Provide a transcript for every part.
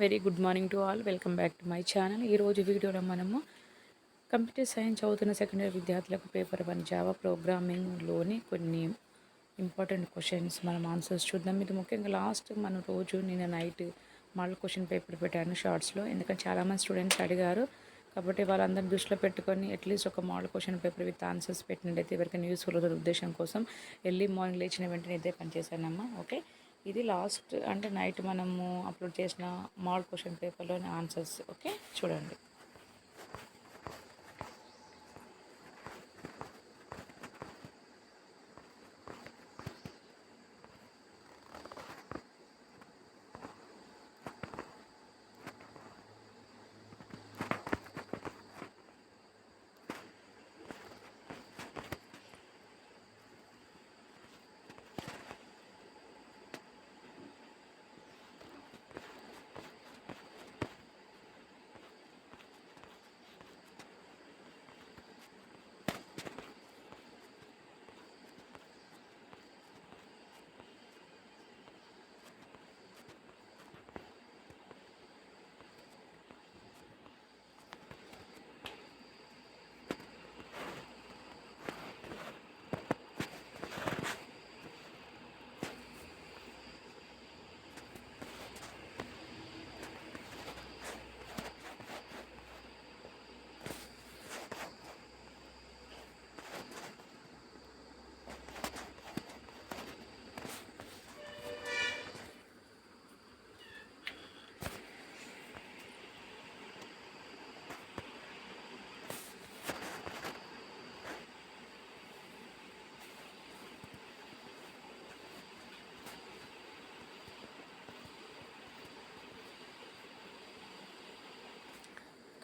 Very good morning to all. Welcome back to my channel. ఈరోజు వీడియోలో మనము computer science చదువుతున్న సెకండ్ ఇయర్ విద్యార్థులకు పేపర్ వన్ జావా ప్రోగ్రామింగ్లోని కొన్ని ఇంపార్టెంట్ క్వశ్చన్స్ మనం ఆన్సర్స్ చూద్దాం. ఇది ముఖ్యంగా లాస్ట్ మన రోజు నిన్న నైట్ మోడల్ క్వశ్చన్ పేపర్ పెట్టాను షార్ట్స్లో. ఎందుకంటే చాలామంది స్టూడెంట్స్ అడిగారు. కాబట్టి వాళ్ళందరినీ దృష్టిలో పెట్టుకొని అట్లీస్ట్ ఒక model question paper with answers పెట్టినట్టయితే ఎవరికైనా యూస్ఫుల్ అవుతుంది ఉద్దేశం కోసం. ఎర్లీ మార్నింగ్ లేచిన వెంటనే ఇదే పనిచేశానమ్మా. ఓకే? ఇది లాస్ట్ అంటే నైట్ మనము అప్లోడ్ చేసిన మాల్ క్వశ్చన్ పేపర్లోని ఆన్సర్స్ ఓకే? చూడండి.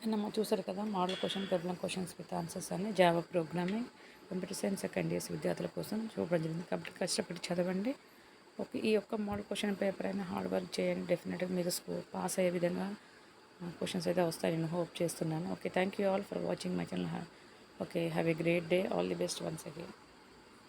కన్నమ్మ చూసారు కదా model question paper questions with answers అని Java programming computer science second years విద్యార్థుల కోసం చూపడం జరిగింది. కాబట్టి కష్టపడి చదవండి. ఓకే ఈ యొక్క మోడల్ క్వశ్చన్ పేపర్ అయినా హార్డ్ వర్క్ చేయండి. డెఫినెట్గా మీరు స్కూల్ పాస్ అయ్యే విధంగా క్వశ్చన్స్ అయితే వస్తాయి. నేను హోప్ చేస్తున్నాను. Okay thank you all for watching my channel okay have a great day all the best once again